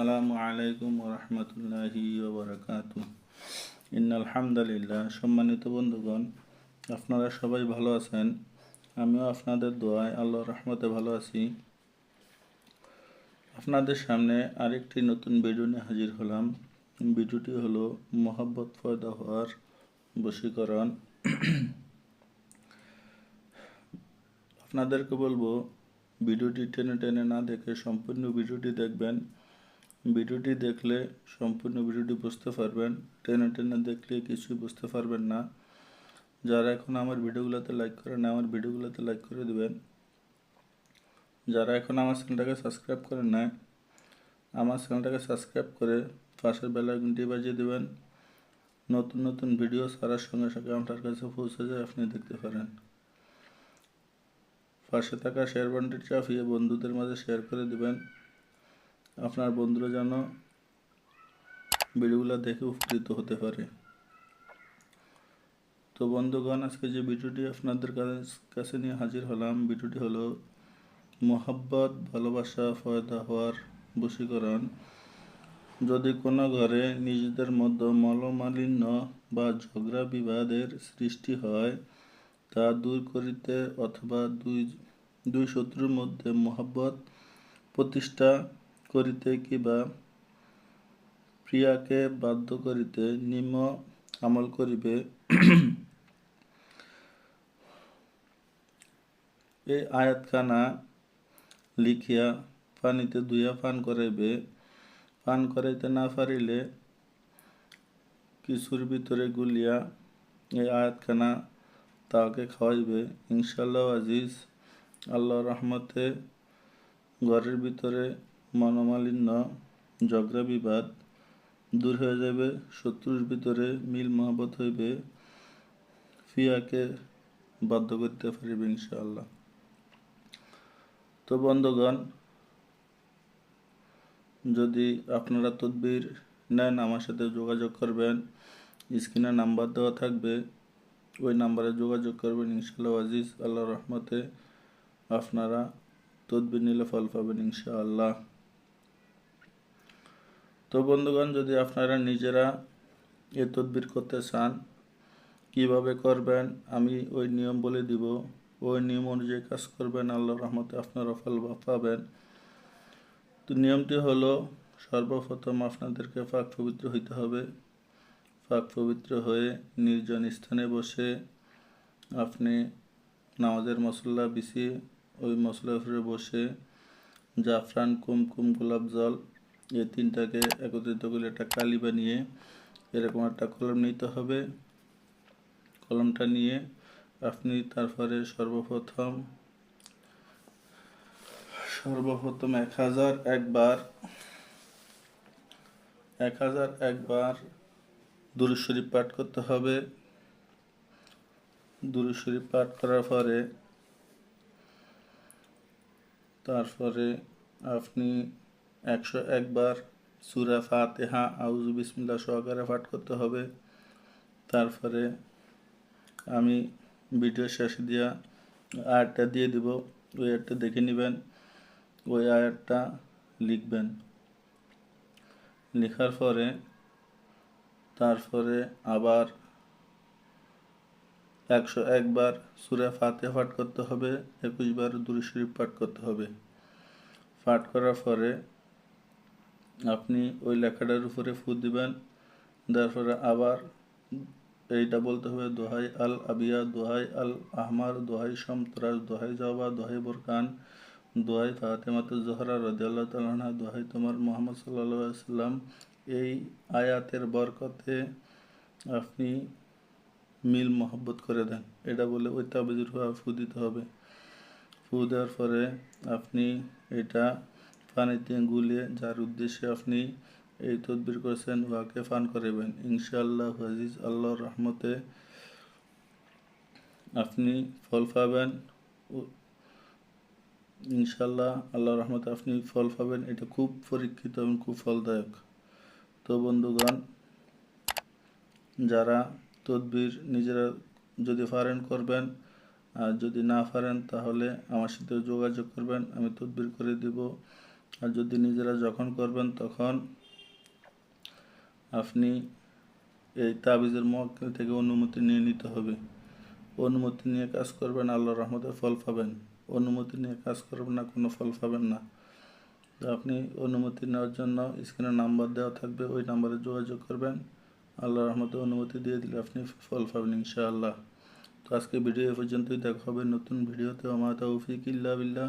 আসসালামু আলাইকুম রহমতুল্লাহি ওবরাকাতু সম্মানিত বন্ধুগণ, আপনারা সবাই ভালো আছেন? আমিও আপনাদের দোয়ায় আল্লাহর রহমতে ভালো আছি। আপনাদের সামনে আরেকটি নতুন ভিডিও নিয়ে হাজির হলাম। ভিডিওটি হলো মোহাব্বত পয়দা হওয়ার বশীকরণ। আপনাদেরকে বলব, ভিডিওটি টেনে টেনে না দেখে সম্পূর্ণ ভিডিওটি দেখবেন। ভিডিওটি দেখলে সম্পূর্ণ ভিডিওটি বুঝতে পারবেন। টেনে টেনে দেখলে কিছুই বুঝতে পারবেন না। যারা এখন আমার ভিডিওগুলোতে লাইক করেন আমার ভিডিওগুলোতে লাইক করে দেবেন। যারা এখন আমার চ্যানেলটাকে সাবস্ক্রাইব করেন না আমার চ্যানেলটাকে সাবস্ক্রাইব করে পাশের বেলা ঘন্টি বাজিয়ে দেবেন। নতুন নতুন ভিডিও সারার সঙ্গে সঙ্গে আপনার কাছে পৌঁছে যায়, আপনি দেখতে পারেন। পাশে থাকা শেয়ার বান্ডি চাপিয়ে বন্ধুদের মাঝে শেয়ার করে দিবেন। আপনার বন্ধুরা যেন ভিডিওগুলো দেখে উপকৃত হতে পারে। তো বন্ধুগণ, আজকে যে ভিডিওটি আপনাদের কাছে নিয়ে হাজির হলাম, ভিডিওটি হলো মোহাব্বত, ভালোবাসা, ফয়দা হওয়ার বশীকরণ। যদি কোনো ঘরে নিজেদের মধ্যে মলমালিন্য বা ঝগড়া বিবাদের সৃষ্টি হয়, তা দূর করিতে অথবা দুই দুই শত্রুর মধ্যে মহাব্বত প্রতিষ্ঠা করিতে কিবা প্রিয়াকে বাধ্য করিতে নিম্ন আমল করিবে। এই আয়াতখানা লিখিয়া পানিতে ধুইয়া পান করাইবে। পান করাইতে না পারিলে কিছুর ভিতরে গুলিয়া এই আয়াতখানা তাকে খাওয়াইবে। ইনশাল্লাহ আজিজ আল্লাহ রহমতে ঘরের ভিতরে মনোমালিন্য, ঝগড়া, বিবাদ দূর হয়ে যাবে শত্রুর ভিতরে মিল মহাবত হইবে, ফিয়াকে বাধ্য করতে পারিবে ইনশাআল্লাহ। তো বন্ধুগণ, যদি আপনারা তদবির নেন, আমার সাথে যোগাযোগ করবেন, স্ক্রিনে নাম্বার দেওয়া থাকবে, ওই নাম্বারে যোগাযোগ করবেন ইনশাআল্লাহ আজিজ আল্লাহ রহমতে আপনারা তদবির নিলে ফল পাবেন ইনশাআল্লাহ। তো বন্ধুগণ, যদি আপনারা নিজেরা এ তদবির করতে চান, কীভাবে করবেন, আমি ওই নিয়ম বলে দিব। ওই নিয়ম অনুযায়ী কাজ করবেন আল্লাহ রহমতে আপনারা ফল পাবেন। তো নিয়মটি হলো, সর্বপ্রথম আপনাদেরকে পাক পবিত্র হইতে হবে। পাক পবিত্র হয়ে নির্জন স্থানে বসে আপনি নামাজের মশলা বিছিয়ে ওই মশলার উপরে বসে জাফরান, কুমকুম, গোলাপ জল এই তিনটাকে একত্রিত করে একটা কালি বানিয়ে এরকম একটা কলম নিতে হবে। কলমটা নিয়ে আপনি তারপরে সর্বপ্রথম সর্বপ্রথম এক হাজার একবার, এক হাজার একবার দুরুশরীফ পাঠ করতে হবে। দুরুশরীফ পাঠ করার পরে তারপরে আপনি একশো একবার সুরা ফাতেহা আউজু বিসমিল্লা সহকারে পাঠ করতে হবে। তারপরে আমি ভিডিও শেষে দিয়া আয়ারটা দিয়ে দিব। ওই আয়ারটা দেখে নেবেন, ওই আয়ারটা লিখবেন। লেখার পরে, তারপরে আবার একশো একবার সুরা ফাতে পাঠ করতে হবে একুশবার দুরু শরীফ পাঠ করতে হবে। পাঠ করার পরে আপনি ওই লেখাটার উপরে ফু দিবেন, তারপরে আবার এইটা বলতে হবে, দোহাই আল আবিয়া, দোহাই আল আহমার, দোহাই সমতরাজ দোহাই জবা দোহাই বোরকান, দোহাই ফাতেমাত জহরা রদিয়াল্লাহ তালানা দোহাই তোমার মোহাম্মদ সাল্লা সাল্লাম এই আয়াতের বরকতে আপনি মিল মহব্বত করে দেন। এটা বলে ওই তাবিজুর ফু দিতে হবে। ফু দেওয়ার পরে আপনি এটা পানিতে গুলিয়ে, যার উদ্দেশ্যে আপনি এই তদবির করেছেন, উহাকে পান করাবেন। ইনশাআল্লাহ আজিজ, আল্লাহর রহমতে আপনি ফল পাবেন ইনশাল্লাহ আল্লাহর রহমতে আপনি ফল পাবেন। এটা খুব পরীক্ষিত এবং খুব ফলদায়ক। তো বন্ধুগণ, যারা তদবির নিজেরা যদি পারেন করবেন, আর যদি না পারেন তাহলে আমার সাথে যোগাযোগ করবেন। আমি তদবির করে দিব। আর যদি নিজেরা যখন করবেন তখন আপনি এই তাবিজের মক্কেল থেকে অনুমতি নিয়ে নিতে হবে। অনুমতি নিয়ে কাজ করবেন আল্লাহ রহমতে ফল পাবেন। অনুমতি নিয়ে কাজ করবেন না, কোনো ফল পাবেন না। তো আপনি অনুমতি নেওয়ার জন্য স্ক্রিনে নাম্বার দেওয়া থাকবে, ওই নাম্বারে যোগাযোগ করবেন। আল্লাহ রহমতে অনুমতি দিয়ে দিলে আপনি ফল পাবেন ইনশাআল্লাহ। তো আজকে ভিডিও এ পর্যন্তই, দেখা হবে নতুন ভিডিওতে। আমার তৌফিক ইল্লা বিল্লাহ।